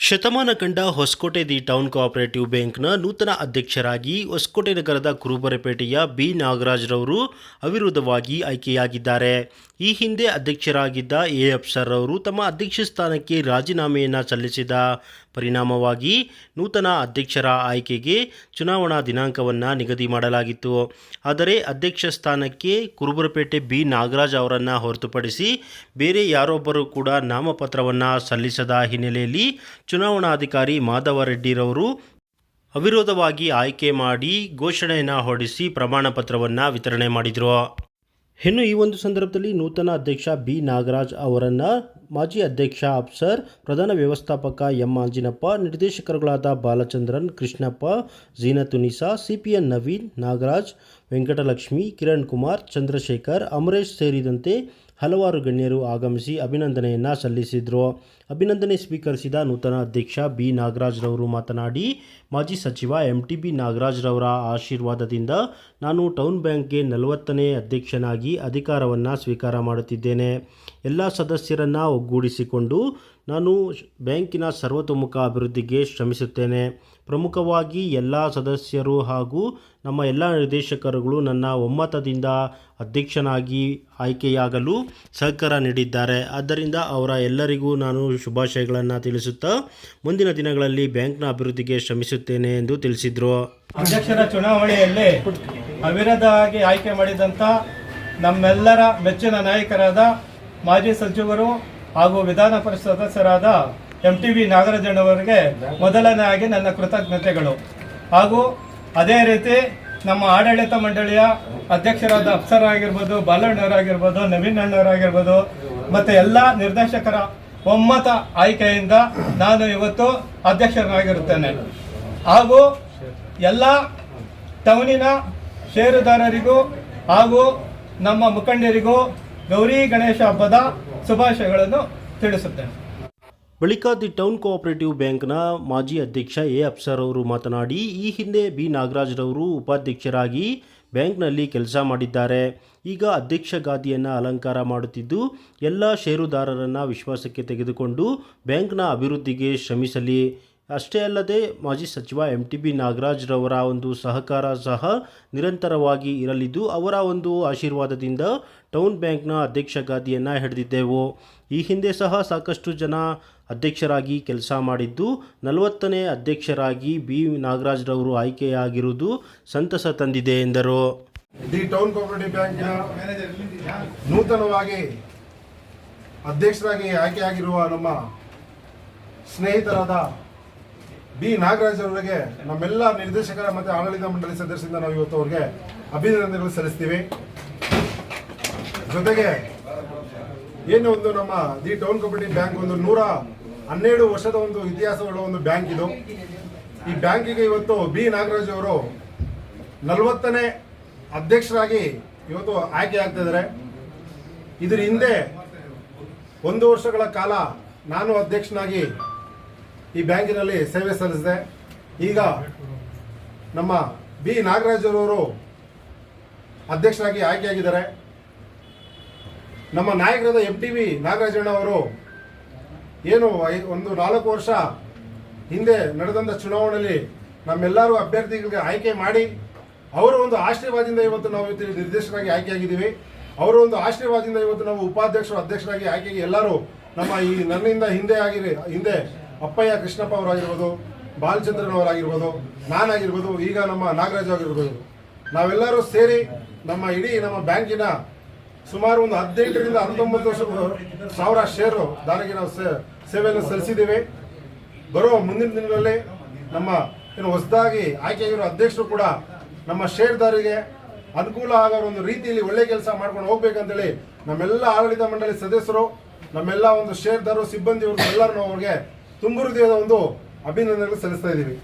ಶತಮಾನ ಕಂಡ Hosakote the town cooperative ಬ್ಯಾಂಕ್ನ ನೂತನ ಅಧ್ಯಕ್ಷರಾಗಿ ಹೊಸಕೋಟೆ ನಗರದ ಕುರುಬರಪೇಟೆಯ ಬಿ. ನಾಗರಾಜ್ರವರು ಅವಿರೋಧವಾಗಿ ಆಯ್ಕೆಯಾಗಿದ್ದಾರೆ. ಈ ಹಿಂದೆ ಅಧ್ಯಕ್ಷರಾಗಿದ್ದ ಎ. ಅಫ್ಸರ್ ಅವರು ತಮ್ಮ ಅಧ್ಯಕ್ಷ ಸ್ಥಾನಕ್ಕೆ ರಾಜೀನಾಮೆಯನ್ನು ಸಲ್ಲಿಸಿದ ಪರಿಣಾಮವಾಗಿ ನೂತನ ಅಧ್ಯಕ್ಷರ ಆಯ್ಕೆಗೆ ಚುನಾವಣಾ ದಿನಾಂಕವನ್ನು ನಿಗದಿ ಮಾಡಲಾಗಿತ್ತು. ಆದರೆ ಅಧ್ಯಕ್ಷ ಸ್ಥಾನಕ್ಕೆ ಕುರುಬರಪೇಟೆ ಬಿ ನಾಗರಾಜ್ ಅವರನ್ನು ಹೊರತುಪಡಿಸಿ ಬೇರೆ ಯಾರೊಬ್ಬರು ಕೂಡ ನಾಮಪತ್ರವನ್ನು ಸಲ್ಲಿಸದ ಹಿನ್ನೆಲೆಯಲ್ಲಿ ಚುನಾವಣಾಧಿಕಾರಿ ಮಾಧವ ರೆಡ್ಡಿರವರು ಅವಿರೋಧವಾಗಿ ಆಯ್ಕೆ ಮಾಡಿ ಘೋಷಣೆಯನ್ನು ಹೊರಡಿಸಿ ಪ್ರಮಾಣ ಪತ್ರವನ್ನು ವಿತರಣೆ ಮಾಡಿದರು. ಇನ್ನು ಈ ಒಂದು ಸಂದರ್ಭದಲ್ಲಿ ನೂತನ ಅಧ್ಯಕ್ಷ ಬಿ ನಾಗರಾಜ್ ಅವರನ್ನು ಮಾಜಿ ಅಧ್ಯಕ್ಷ ಅಪ್ಸರ್ ಪ್ರಧಾನ ವ್ಯವಸ್ಥಾಪಕ ಎಂ ಅಂಜಿನಪ್ಪ, ನಿರ್ದೇಶಕರುಗಳಾದ ಬಾಲಚಂದ್ರನ್, ಕೃಷ್ಣಪ್ಪ ಝೀನತುನಿಸಾ ಸಿಪಿಎನ್ ನವೀನ್, ನಾಗರಾಜ್, ವೆಂಕಟಲಕ್ಷ್ಮಿ, ಕಿರಣ್ ಕುಮಾರ್, ಚಂದ್ರಶೇಖರ್, ಅಮರೇಶ್ ಸೇರಿದಂತೆ ಹಲವಾರು ಗಣ್ಯರು ಆಗಮಿಸಿ ಅಭಿನಂದನೆಯನ್ನು ಸಲ್ಲಿಸಿದರು. ಅಭಿನಂದನೆ ಸ್ವೀಕರಿಸಿದ ನೂತನ ಅಧ್ಯಕ್ಷ ಬಿ. ನಾಗರಾಜ್ರವರು ಮಾತನಾಡಿ, ಮಾಜಿ ಸಚಿವ ಎಂ. ಟಿ. ಬಿ. ನಾಗರಾಜ್ರವರ ಆಶೀರ್ವಾದದಿಂದ ನಾನು ಟೌನ್ ಬ್ಯಾಂಕ್ಗೆ ನಲವತ್ತನೇ ಅಧ್ಯಕ್ಷನಾಗಿ ಅಧಿಕಾರವನ್ನು ಸ್ವೀಕಾರ ಮಾಡುತ್ತಿದ್ದೇನೆ. ಎಲ್ಲ ಸದಸ್ಯರನ್ನು ಒಗ್ಗೂಡಿಸಿಕೊಂಡು ನಾನು ಬ್ಯಾಂಕಿನ ಸರ್ವತೋಮುಖ ಅಭಿವೃದ್ಧಿಗೆ ಶ್ರಮಿಸುತ್ತೇನೆ. ಪ್ರಮುಖವಾಗಿ ಎಲ್ಲ ಸದಸ್ಯರು ಹಾಗೂ ನಮ್ಮ ಎಲ್ಲ ನಿರ್ದೇಶಕರುಗಳು ನನ್ನ ಒಮ್ಮತದಿಂದ ಅಧ್ಯಕ್ಷನಾಗಿ ಆಯ್ಕೆಯಾಗಲು ಸಹಕಾರ ನೀಡಿದ್ದಾರೆ. ಆದ್ದರಿಂದ ಅವರ ಎಲ್ಲರಿಗೂ ನಾನು ಶುಭಾಶಯಗಳನ್ನು ತಿಳಿಸುತ್ತಾ ಮುಂದಿನ ದಿನಗಳಲ್ಲಿ ಬ್ಯಾಂಕ್ನ ಅಭಿವೃದ್ಧಿಗೆ ಶ್ರಮಿಸುತ್ತೇನೆ ಎಂದು ತಿಳಿಸಿದರು. ಅಧ್ಯಕ್ಷರ ಚುನಾವಣೆಯಲ್ಲಿ ಅವಿರೋಧವಾಗಿ ಆಯ್ಕೆ ಮಾಡಿದಂಥ ನಮ್ಮೆಲ್ಲರ ಮೆಚ್ಚಿನ ನಾಯಕರಾದ ಮಾಜಿ ಸಚಿವರು ಹಾಗೂ ವಿಧಾನ ಪರಿಷತ್ ಸದಸ್ಯರಾದ ಎಂ ಟಿ ವಿ ನಾಗರಾಜಣ್ಣವರಿಗೆ ಮೊದಲನೆಯಾಗಿ ನನ್ನ ಕೃತಜ್ಞತೆಗಳು. ಹಾಗೂ ಅದೇ ರೀತಿ ನಮ್ಮ ಆಡಳಿತ ಮಂಡಳಿಯ ಅಧ್ಯಕ್ಷರಾದ ಅಫ್ಸರ್ ಆಗಿರ್ಬೋದು ಬಾಲಣ್ಣವರಾಗಿರ್ಬೋದು ನವೀನ್ ಅಣ್ಣವರಾಗಿರ್ಬೋದು ಮತ್ತು ಎಲ್ಲ ನಿರ್ದೇಶಕರ ಒಮ್ಮತ ಆಯ್ಕೆಯಿಂದ ನಾನು ಇವತ್ತು ಅಧ್ಯಕ್ಷರಾಗಿರುತ್ತೇನೆ. ಹಾಗೂ ಎಲ್ಲ ಟೌನಿನ ಷೇರುದಾರರಿಗೂ ಹಾಗೂ ನಮ್ಮ ಮುಖಂಡರಿಗೂ ಗೌರಿ ಗಣೇಶ ಹಬ್ಬದ ಶುಭಾಶಯಗಳನ್ನು ತಿಳಿಸುತ್ತೇನೆ. ಬಳಿಕ ದಿ ಟೌನ್ ಕೋಆಪರೇಟಿವ್ ಬ್ಯಾಂಕ್ನ ಮಾಜಿ ಅಧ್ಯಕ್ಷ ಎ ಅಫ್ಸರ್ ಅವರು ಮಾತನಾಡಿ, ಈ ಹಿಂದೆ ಬಿ ನಾಗರಾಜ್ರವರು ಉಪಾಧ್ಯಕ್ಷರಾಗಿ ಬ್ಯಾಂಕ್ನಲ್ಲಿ ಕೆಲಸ ಮಾಡಿದ್ದಾರೆ. ಈಗ ಅಧ್ಯಕ್ಷ ಗಾದಿಯನ್ನು ಅಲಂಕಾರ ಮಾಡುತ್ತಿದ್ದು, ಎಲ್ಲ ಷೇರುದಾರರನ್ನು ವಿಶ್ವಾಸಕ್ಕೆ ತೆಗೆದುಕೊಂಡು ಬ್ಯಾಂಕ್ನ ಅಭಿವೃದ್ಧಿಗೆ ಶ್ರಮಿಸಲಿ. ಅಷ್ಟೇ ಅಲ್ಲದೆ ಮಾಜಿ ಸಚಿವ ಎಂ ಟಿ ಬಿ ನಾಗರಾಜ್ರವರ ಒಂದು ಸಹಕಾರ ಸಹ ನಿರಂತರವಾಗಿ ಇರಲಿದ್ದು, ಅವರ ಒಂದು ಆಶೀರ್ವಾದದಿಂದ ಟೌನ್ ಬ್ಯಾಂಕ್ನ ಅಧ್ಯಕ್ಷ ಗಾದಿಯನ್ನು ಹಿಡಿದಿದ್ದೆವು. ಈ ಹಿಂದೆ ಸಹ ಸಾಕಷ್ಟು ಜನ ಅಧ್ಯಕ್ಷರಾಗಿ ಕೆಲಸ ಮಾಡಿದ್ದು, ನಲವತ್ತನೇ ಅಧ್ಯಕ್ಷರಾಗಿ ಬಿ. ನಾಗರಾಜ್ರವರು ಆಯ್ಕೆಯಾಗಿರುವುದು ಸಂತಸ ತಂದಿದೆ ಎಂದರು. ದಿ ಟೌನ್ ಕೋಪರೇಟಿವ್ ಬ್ಯಾಂಕಿನ ನೂತನವಾಗಿ ಅಧ್ಯಕ್ಷರಾಗಿ ಆಯ್ಕೆಯಾಗಿರುವ ನಮ್ಮ ಸ್ನೇಹಿತರಾದ ಬಿ. ನಾಗರಾಜ್ ಅವರಿಗೆ ನಮ್ಮೆಲ್ಲ ನಿರ್ದೇಶಕರ ಮತ್ತು ಆಡಳಿತ ಮಂಡಳಿ ಸದಸ್ಯರಿಂದ ನಾವು ಇವತ್ತು ಅವರಿಗೆ ಅಭಿನಂದನೆಗಳು ಸಲ್ಲಿಸ್ತೀವಿ. ಜೊತೆಗೆ ಏನು ಒಂದು ನಮ್ಮ ದಿ ಟೌನ್ ಕಮಿಟಿ ಬ್ಯಾಂಕ್ ಒಂದು ನೂರ ಹನ್ನೆರಡು ವರ್ಷದ ಒಂದು ಇತಿಹಾಸವುಳ್ಳ ಒಂದು ಬ್ಯಾಂಕ್ ಇದು. ಈ ಬ್ಯಾಂಕಿಗೆ ಇವತ್ತು ಬಿ. ನಾಗರಾಜ್ ಅವರು ನಲವತ್ತನೇ ಅಧ್ಯಕ್ಷರಾಗಿ ಇವತ್ತು ಆಯ್ಕೆ ಆಗ್ತಾ ಇದರ. ಇದ್ರ ಹಿಂದೆ ಒಂದು ವರ್ಷಗಳ ಕಾಲ ನಾನು ಅಧ್ಯಕ್ಷನಾಗಿ ಈ ಬ್ಯಾಂಕಿನಲ್ಲಿ ಸೇವೆ ಸಲ್ಲಿಸಿದೆ. ಈಗ ನಮ್ಮ ಬಿ. ನಾಗರಾಜರವರು ಅಧ್ಯಕ್ಷರಾಗಿ ಆಯ್ಕೆಯಾಗಿದ್ದಾರೆ. ನಮ್ಮ ನಾಯಕರಾದ ಎಂ. ಟಿ. ವಿ. ನಾಗರಾಜಣ್ಣ ಅವರು ಏನು ಒಂದು ನಾಲ್ಕು ವರ್ಷ ಹಿಂದೆ ನಡೆದಂಥ ಚುನಾವಣೆಯಲ್ಲಿ ನಮ್ಮೆಲ್ಲರೂ ಅಭ್ಯರ್ಥಿಗಳಿಗೆ ಆಯ್ಕೆ ಮಾಡಿ, ಅವರ ಒಂದು ಆಶೀರ್ವಾದದಿಂದ ಇವತ್ತು ನಾವು ಇವತ್ತು ನಿರ್ದೇಶಕರಾಗಿ ಆಯ್ಕೆಯಾಗಿದ್ದೀವಿ. ಅವರ ಒಂದು ಆಶೀರ್ವಾದದಿಂದ ಇವತ್ತು ನಾವು ಉಪಾಧ್ಯಕ್ಷರು, ಅಧ್ಯಕ್ಷರಾಗಿ ಆಯ್ಕೆಗೆ ಎಲ್ಲರೂ ನಮ್ಮ ಈ ನನ್ನಿಂದ ಹಿಂದೆ ಆಗಿರಿ, ಹಿಂದೆ ಅಪ್ಪಯ್ಯ ಕೃಷ್ಣಪ್ಪ ಅವರಾಗಿರ್ಬೋದು, ಬಾಲಚಂದ್ರನ್ ಅವರಾಗಿರ್ಬೋದು, ನಾನಾಗಿರ್ಬೋದು, ಈಗ ನಮ್ಮ ನಾಗರಾಜ್ ಆಗಿರ್ಬೋದು ನಾವೆಲ್ಲರೂ ಸೇರಿ ನಮ್ಮ ಇಡೀ ನಮ್ಮ ಬ್ಯಾಂಕಿನ ಸುಮಾರು ಒಂದು ಹದಿನೆಂಟರಿಂದ ಹತ್ತೊಂಬತ್ತು ವರ್ಷ ಸಾವಿರ ಷೇರು ದಾರಿಗೆ ನಾವು ಸೇವೆಯನ್ನು ಸಲ್ಲಿಸಿದ್ದೇವೆ. ಬರೋ ಮುಂದಿನ ದಿನಗಳಲ್ಲಿ ನಮ್ಮ ಏನು ಹೊಸದಾಗಿ ಆಯ್ಕೆಯಾಗಿರೋ ಅಧ್ಯಕ್ಷರು ಕೂಡ ನಮ್ಮ ಷೇರ್ದಾರಿಗೆ ಅನುಕೂಲ ಆಗೋ ಒಂದು ರೀತಿಯಲ್ಲಿ ಒಳ್ಳೆ ಕೆಲಸ ಮಾಡ್ಕೊಂಡು ಹೋಗ್ಬೇಕಂತೇಳಿ ನಮ್ಮೆಲ್ಲ ಆಡಳಿತ ಮಂಡಳಿ ಸದಸ್ಯರು, ನಮ್ಮೆಲ್ಲ ಒಂದು ಷೇರ್ದಾರರು, ಸಿಬ್ಬಂದಿಯವರು ಎಲ್ಲರೂ ಅವ್ರಿಗೆ ತುಂಬು ಹೃದಯದ ಒಂದು ಅಭಿನಂದನೆಗಳು ಸಲ್ಲಿಸ್ತಾ ಇದ್ದೀವಿ.